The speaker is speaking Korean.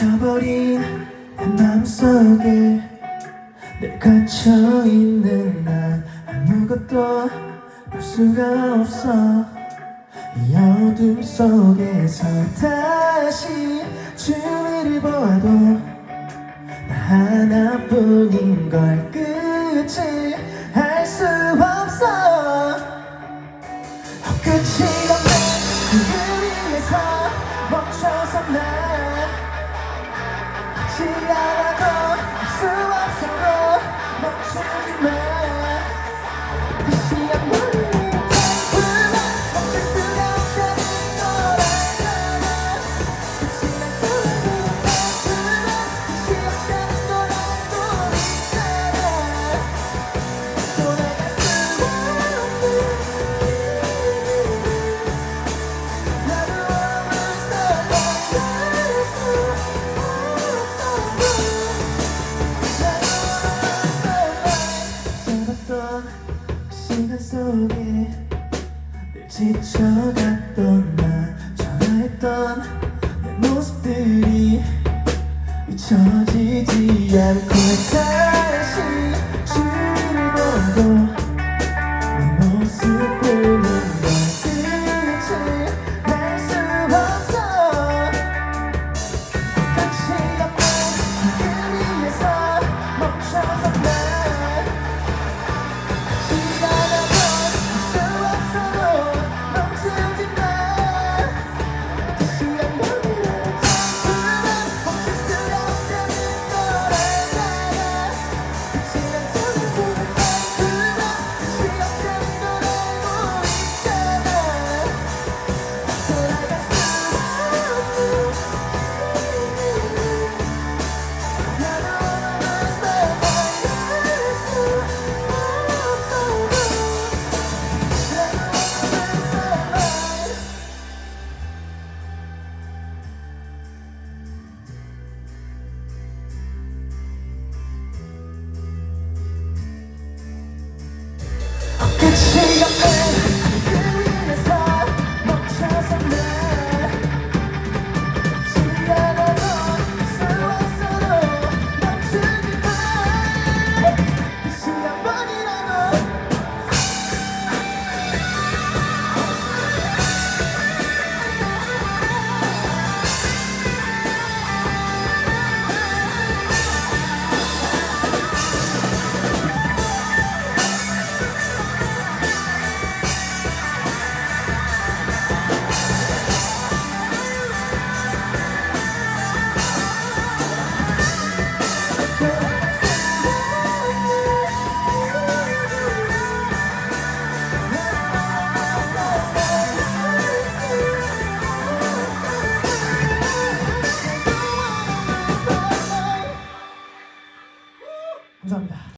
미쳐버린 내 마음속에 늘 갇혀있는 난 아무것도 볼 수가 없어. 이 어둠 속에서 다시 주위를 보아도 나 하나뿐인 걸 끝을 알 수 없어 끝이 않아도 할수 없어도 멈추지 마 속에 늘 지쳐갔던 나 전화했던 내 모습들이 잊혀지지 않고 있다